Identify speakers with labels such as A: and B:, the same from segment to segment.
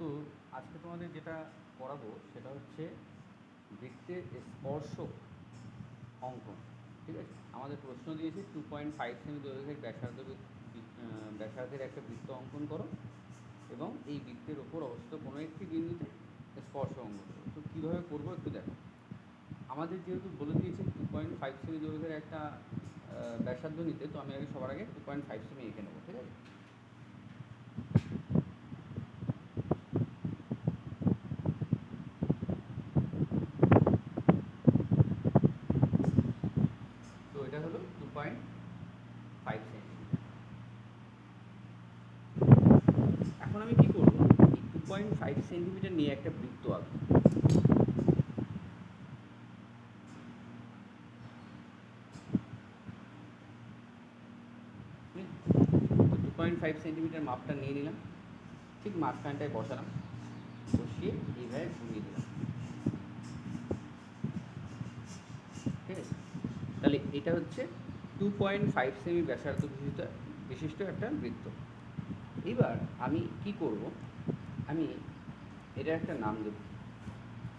A: তো আজকে তোমাদের যেটা করাবো সেটা হচ্ছে বৃত্তের স্পর্শক অঙ্কন, ঠিক আছে? আমাদের প্রশ্ন দিয়েছে টু পয়েন্ট ফাইভ সেমি দৈর্ঘ্যের ব্যাসার্ধ ব্যাসার্ধের একটা বৃত্ত অঙ্কন করো এবং এই বৃত্তের ওপর অবস্থিত কোনো একটি বিন্দুতে স্পর্শ অঙ্কন করো। তো কীভাবে করব একটু দেখো। আমাদের যেহেতু বলে দিয়েছে টু পয়েন্ট ফাইভ সেমি দৈর্ঘ্যের একটা ব্যাসার্ধ নিতে, তো আমি আগে সবার আগে টু পয়েন্ট ফাইভ সেমি এঁকে নেব, ঠিক আছে তো এটা হলো টু পয়েন্ট ফাইভ সেন্টিমিটার এখন আমি কি করব এই টু পয়েন্ট ফাইভ সেন্টিমিটার নিয়ে একটা বৃত্ত আঁকবো টু পয়েন্ট ফাইভ সেন্টিমিটার মাপটা নিয়ে নিলাম। ঠিক মাঝখানটায় বসালাম। বসিয়ে এইভাবে ঘুরিয়ে দিলাম। ঠিক আছে? তাহলে এটা হচ্ছে টু পয়েন্ট ফাইভ সেমি ব্যাসার্ধ বিশিষ্ট বিশিষ্ট একটা বৃত্ত। এবার আমি কি করব? আমি এটা একটা নাম দেব।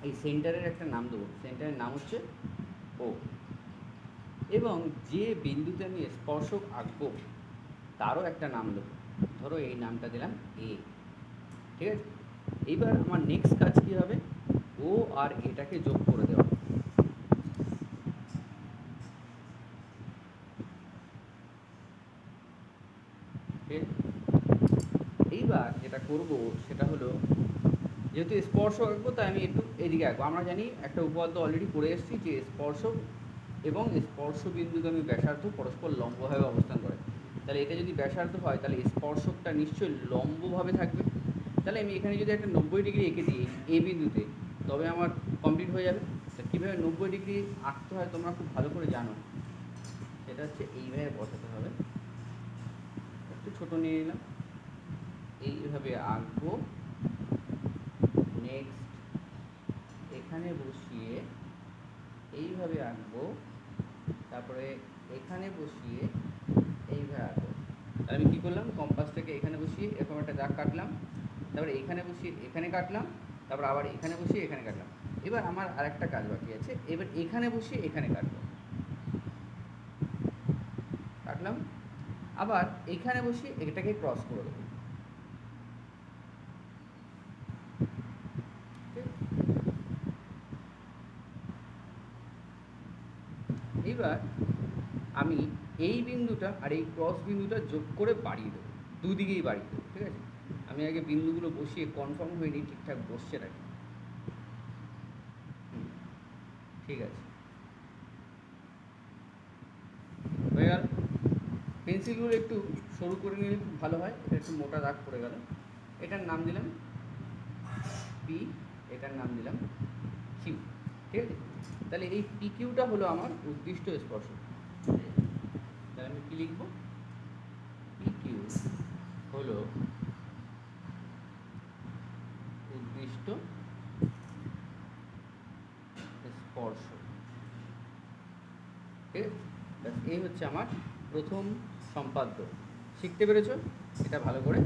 A: এই সেন্টারের একটা নাম দেবো। সেন্টারের নাম হচ্ছে ও এবং যে বিন্দুতে আমি স্পর্শক আঁকবো, তারও একটা নাম দেবো। ধরো এই নামটা দিলাম এ ঠিক আছে? এইবার আমার নেক্সট কাজ কী হবে? ও আর এটাকে যোগ করে দেওয়া। ঠিক আছে? এইবার যেটা করব সেটা হলো, যেহেতু স্পর্শ আঁকবো, তাই আমি একটু এদিকে আঁকবো। আমরা জানি একটা উপপাদ্য অলরেডি পড়ে এসেছি যে স্পর্শ এবং স্পর্শ বিন্দুগামী ব্যাসার্ধ পরস্পর লম্বভাবে অবস্থান করে। তাহলে এটা যদি ব্যাসার্ধ হয়, তাহলে স্পর্শকটা নিশ্চয়ই লম্বভাবে থাকবে। তাহলে আমি এখানে যদি একটা নব্বই ডিগ্রি এঁকে দিই এ বিন্দুতে, তবে আমার কমপ্লিট হয়ে যাবে। তা কীভাবে নব্বই ডিগ্রি আঁকতে হয় তোমরা খুব ভালো করে জানো। সেটা হচ্ছে এইভাবে বসাতে হবে। একটু ছোটো নিয়ে নিলাম। এইভাবে আঁকবো। নেক্সট এখানে বসিয়ে এইভাবে আঁকবো। তারপরে এখানে বসিয়ে এইভাবে আঁকবো। তাহলে আমি কী করলাম? কম্পাসটাকে এখানে বসিয়ে এরকম একটা দাগ কাটলাম। তারপরে এখানে বসিয়ে এখানে কাটলাম। তারপর আবার এখানে বসিয়ে এখানে কাটলাম। এবার আমার আরেকটা কাজ বাকি আছে। এবার এখানে বসিয়ে এখানে কাটবো। কাটলাম। আবার এখানে বসিয়ে এটাকে ক্রস করে দেবো ঠিক? এইবার আমি এই বিন্দুটা আর এই ক্রস বিন্দুটা যোগ করে বাড়িয়ে দেবো। দুদিকেই বাড়িয়ে দেবো, ঠিক আছে? আমি আগে বিন্দুগুলো বসিয়ে কনফার্ম হয়ে নিই ঠিকঠাক বসছে নাকি? ঠিক আছে। হয়ে গেল। পেন্সিলগুলো একটু সরু করে নিলে খুব ভালো হয়, এটা একটু মোটা দাগ পড়ে গেল। এটার নাম দিলাম পি এটার নাম দিলাম কিউ ঠিক আছে? তাহলে এই পিকিউটা হলো আমার উদ্দিষ্ট স্পর্শ। তাহলে আমি কি লিখব? পিকিউ হলো উদ্দিষ্ট স্পর্শ। ঠিক আছে? এই হচ্ছে আমার প্রথম সম্পাদ্য। শিখতে পেরেছ? এটা ভালো করে